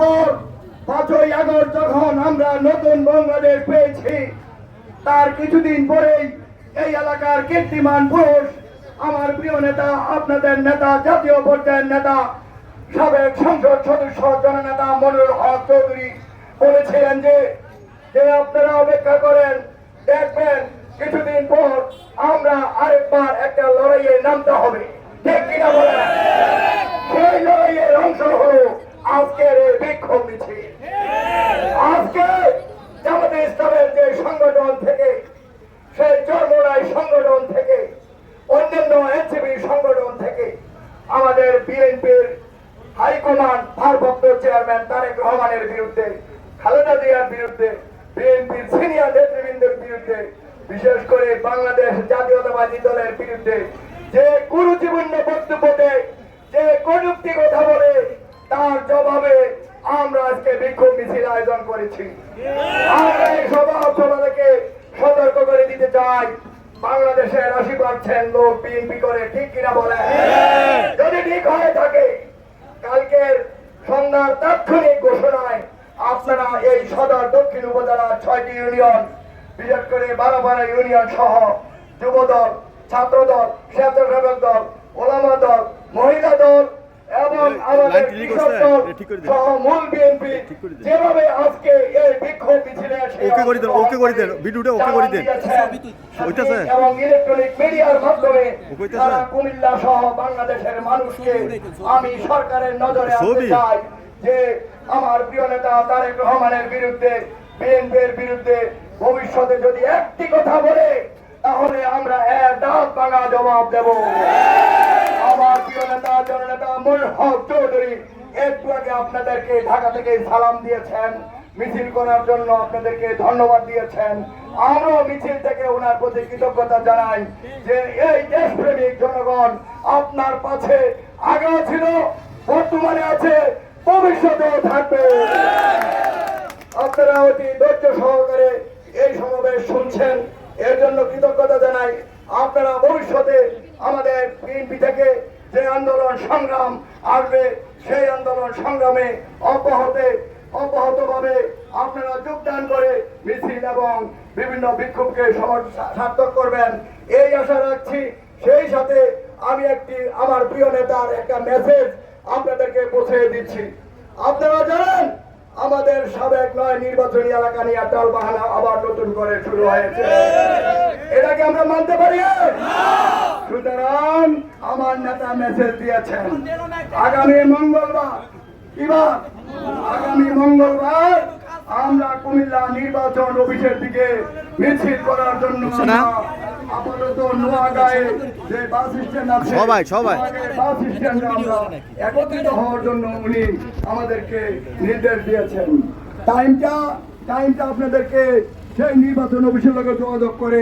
এরপর পাঁচই আগস্ট যখন আমরা নতুন বাংলাদেশ পেয়েছি, তার কিছুদিন পরেই এই এলাকার কীর্তিমান পুরুষ, আমার প্রিয় নেতা, আপনাদের নেতা, জাতীয় পর্যায়ের নেতা, সাবেক সংসদ সদস্য, জননেতা মনুর হক চৌধুরী বলেছিলেন যে আপনারা অপেক্ষা করেন, দেখবেন কিছুদিন পর আমরা আরেকবার একটা লড়াইয়ে নামতে হবে ঠিক কিনা বলেন সেই লড়াইয়ের অংশ হলো আজকের এই বিক্ষোভ মিছিল আজকে জামাতে ইসলামের যে সংগঠন থেকে, সেই চর্মরাই সংগঠন থেকে, অন্যান্য এনসিপি সংগঠন থেকে আমাদের বিএনপির হাইকমান্ড ভারপ্রাপ্ত চেয়ারম্যান তারেক রহমানের বিরুদ্ধে, খালেদা জিয়ার বিরুদ্ধে, বিএনপির সিনিয়র নেতৃবৃন্দের বিরুদ্ধে, বিশেষ করে বাংলাদেশ জাতীয়তাবাদী দলের বিরুদ্ধে যে কুরুচিপূর্ণ বক্তব্য দেয় যে কটুক্তি কথা বলে তার জবাবে আমরা আজকে বিক্ষোভ মিছিল আয়োজন করেছি। আমরা এই সতর্ক করে দিতে চাই। বাংলাদেশের আশি পার্সেন্ট লোক বিএনপি করে, ঠিক কিনা বলে? যদি ঠিক হয়ে থাকে, কালকের সন্ধ্যার তাৎক্ষণিক ঘোষণায় আপনারা এই সদর দক্ষিণ উপজেলার ছয়টি ইউনিয়ন, বিশেষ করে বারোপাড়া ইউনিয়ন সহ যুবদল, ছাত্রদল, স্বেচ্ছাসেবক দল, ওলামা দল, মহিলা দল এবং আমাদের মূল বিএনপি। যেভাবে আজকে এই বিক্ষোভ মিছিলে ওকে করে দেন, ওকে করে দেন, ভিডিওটা ওকে করে দেন। ওইটাছে? এবং ইলেকট্রনিক মিডিয়ার মাধ্যমে ওইটাছে? কুমিল্লা সহ বাংলাদেশের মানুষকে আমি সরকারের নজরে আনতে চাই যে আমার প্রিয় নেতা তারেক রহমানের বিরুদ্ধে বিএনপির বিরুদ্ধে ভবিষ্যতে যদি একটি কথা বলে তাহলে আমরা এর দাঁত ভাঙা জবাব দেব প্রিয় নেতা, জননেতা মুল হক চৌধুরী, একটু আগে আপনাদেরকে ঢাকা থেকে সালাম দিয়েছেন, মিছিল করার জন্য আপনাদেরকে ধন্যবাদ দিয়েছেন। আমরাও মিছিল থেকে ওনার প্রতি কৃতজ্ঞতা জানাই যে এই দেশপ্রেমিক জনগণ আপনার পাশে আগেও ছিল, বর্তমানে আছে, ভবিষ্যতেও থাকবে। আপনারা অতি ধৈর্য সহকারে এই সমাবেশ শুনছেন, এর জন্য কৃতজ্ঞতা জানাই। আপনারা ভবিষ্যতে আমাদের বিএনপি থেকে যে আন্দোলন সংগ্রাম আসবে সেই আন্দোলন সংগ্রামে অব্যাহতে অব্যাহতভাবে আপনারা যোগদান করে মিছিল এবং বিভিন্ন বিক্ষোভকে সার্থক করবেন। এই আশা রাখছি সেই সাথে আমি একটি আমার প্রিয় নেতার একটা মেসেজ আপনাদেরকে পৌঁছে দিচ্ছি। আপনারা জানেন আমাদের সাবেক নয় নির্বাচনী এলাকা নিয়ে টাল বাহানা আবার নতুন করে শুরু হয়েছে। এটাকে আমরা মানতে পারি? সুতরাং আমার নেতা মেসেজ দিয়েছেন। আগামী মঙ্গলবার কিবার আগামী মঙ্গলবার আমরা কুমিল্লা নির্বাচন অফিসের দিকে মিছিল করার জন্য আপাতত নোয়াগাঁয়ে যে বাস স্ট্যান্ড আছে সবাই, সবাই। বাস স্ট্যান্ডে আমরা একত্রিত হওয়ার জন্য উনি আমাদেরকে নির্দেশ দিয়েছেন। টাইমটা টাইমটা আপনাদেরকে সেই নির্বাচন অফিসের লোকে যোগাযোগ করে